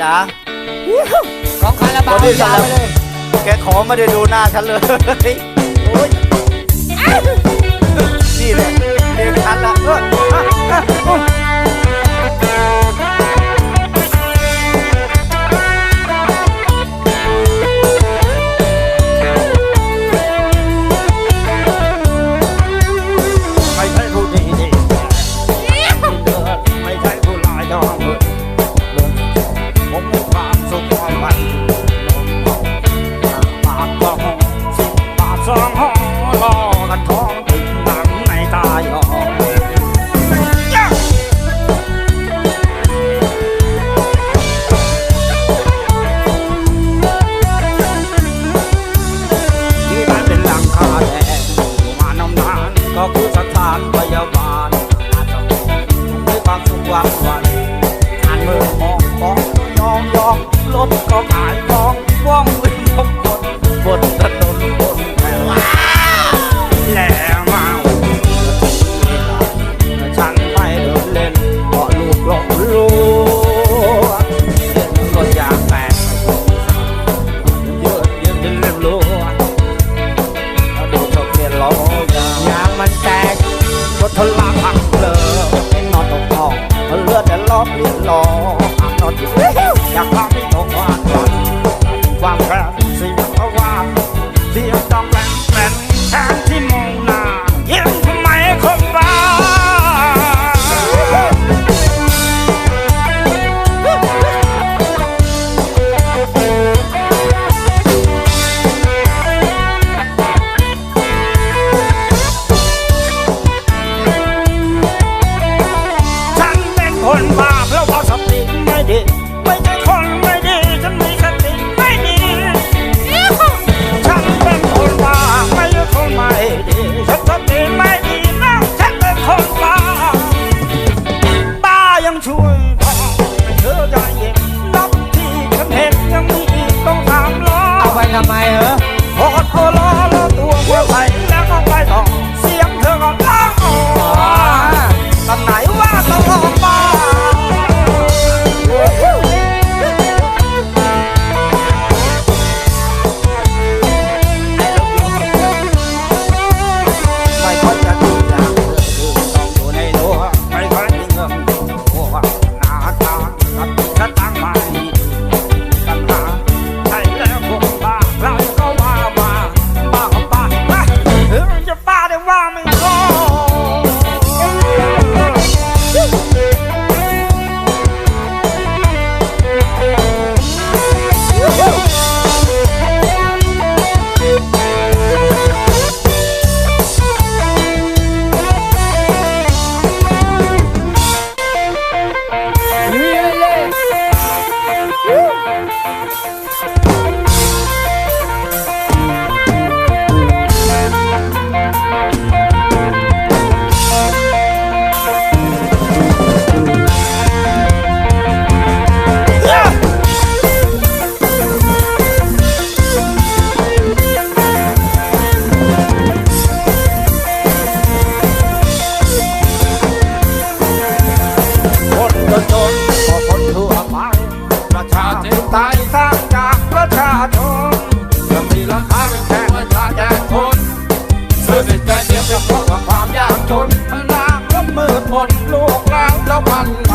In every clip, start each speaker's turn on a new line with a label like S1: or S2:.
S1: จ๊ะ
S2: ของคาราบาว
S1: อ
S2: ยาไปเลย
S1: แกขอมาได้ดูหน้าฉันเลยโอ้ยนี่แหละเด็กฉันละ ยาบาลอาจจะมองด้วยความสุขวังวันงานเมือมองมองยองยองลบก็หายของว่องวิ่งทุกคนบน สร้างจากประชาชนจะมีราคาเป็นแพงประชาชนคนเพื่อเป็นใจเดียวจะพบกับความยากจนนางละเมือหมดโลกแล้งแล้วมันไป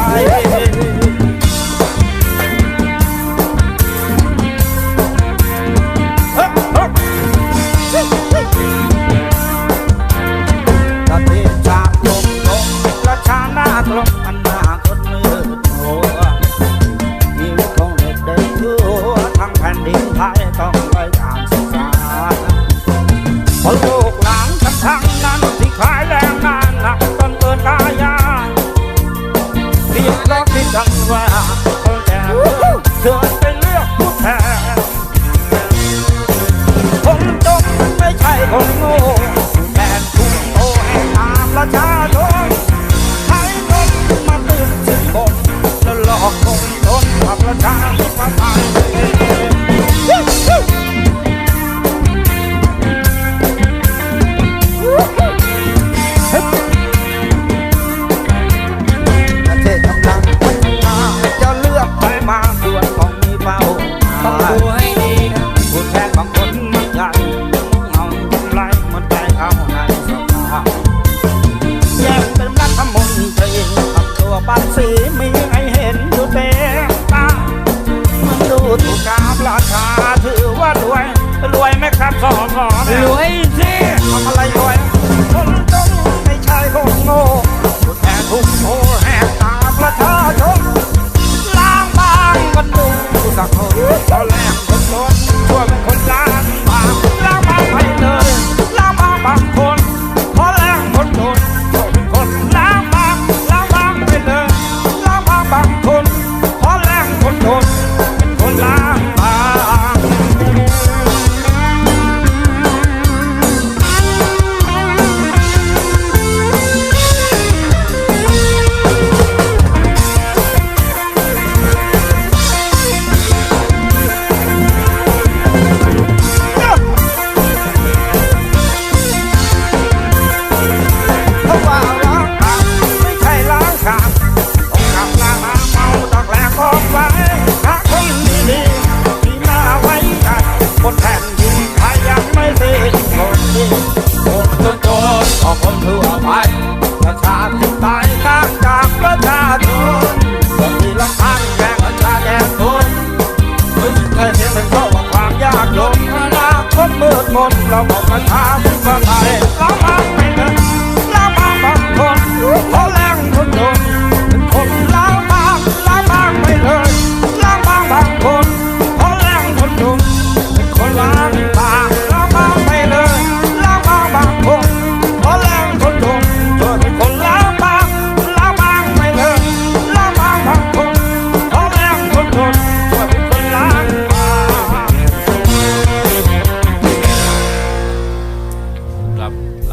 S1: say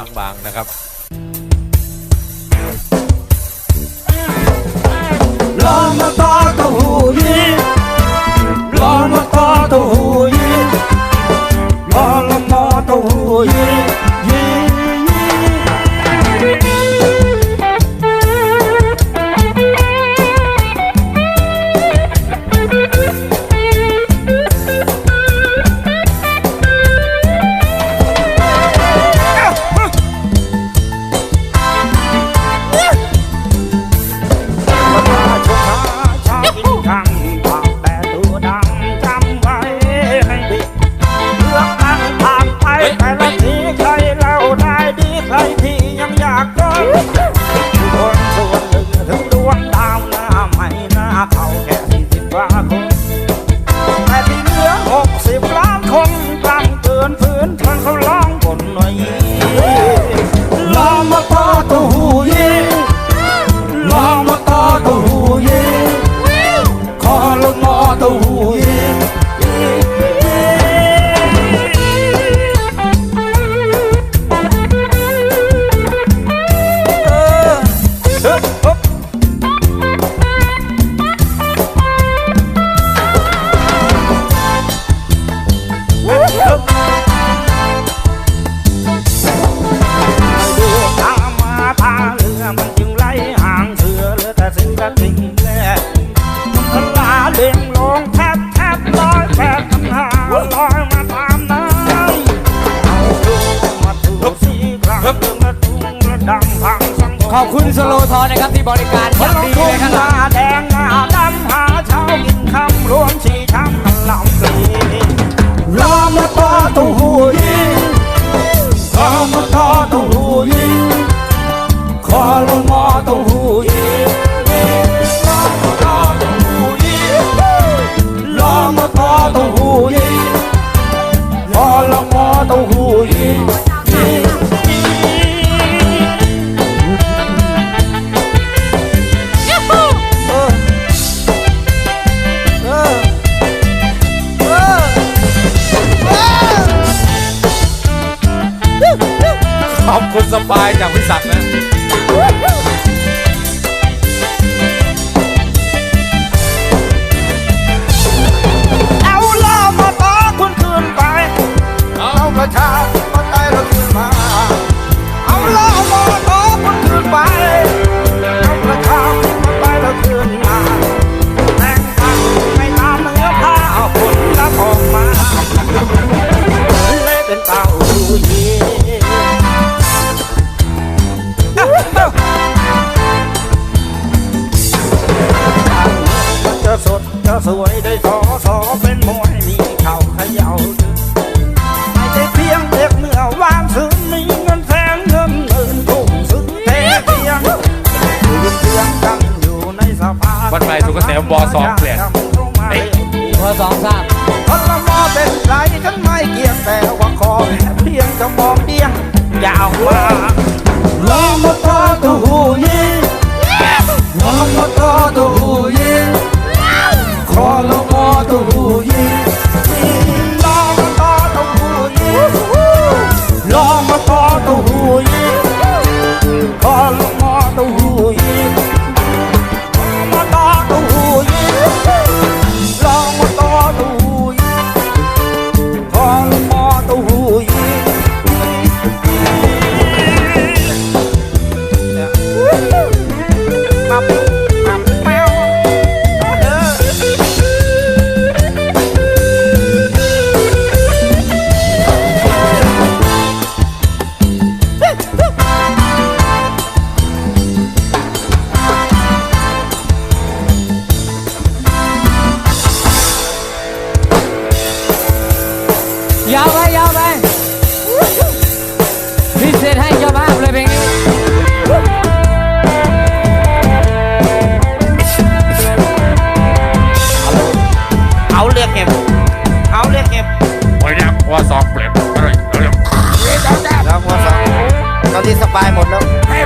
S1: ับลำบาง
S2: นะครับ
S1: ลมมาต่อต้อหู ขอ
S3: บคุณสปายจากพิศักดิ์นะ
S1: วันไปสุกเก
S3: ษมบอสองเปลน
S1: เฮ้
S2: บพอสองสา
S1: มพลมอเป็นไรฉันไม่เกียดแต่ว่าขอเพียงจะบอกเดียงยาว่าลองมาตาตัวหูยีลองมาตาตัวหูยี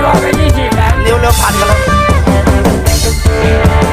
S1: ร้อย
S3: ไป
S2: ยี่สิบแล้ว
S1: นิ้วเริ่มพันกันแล้ว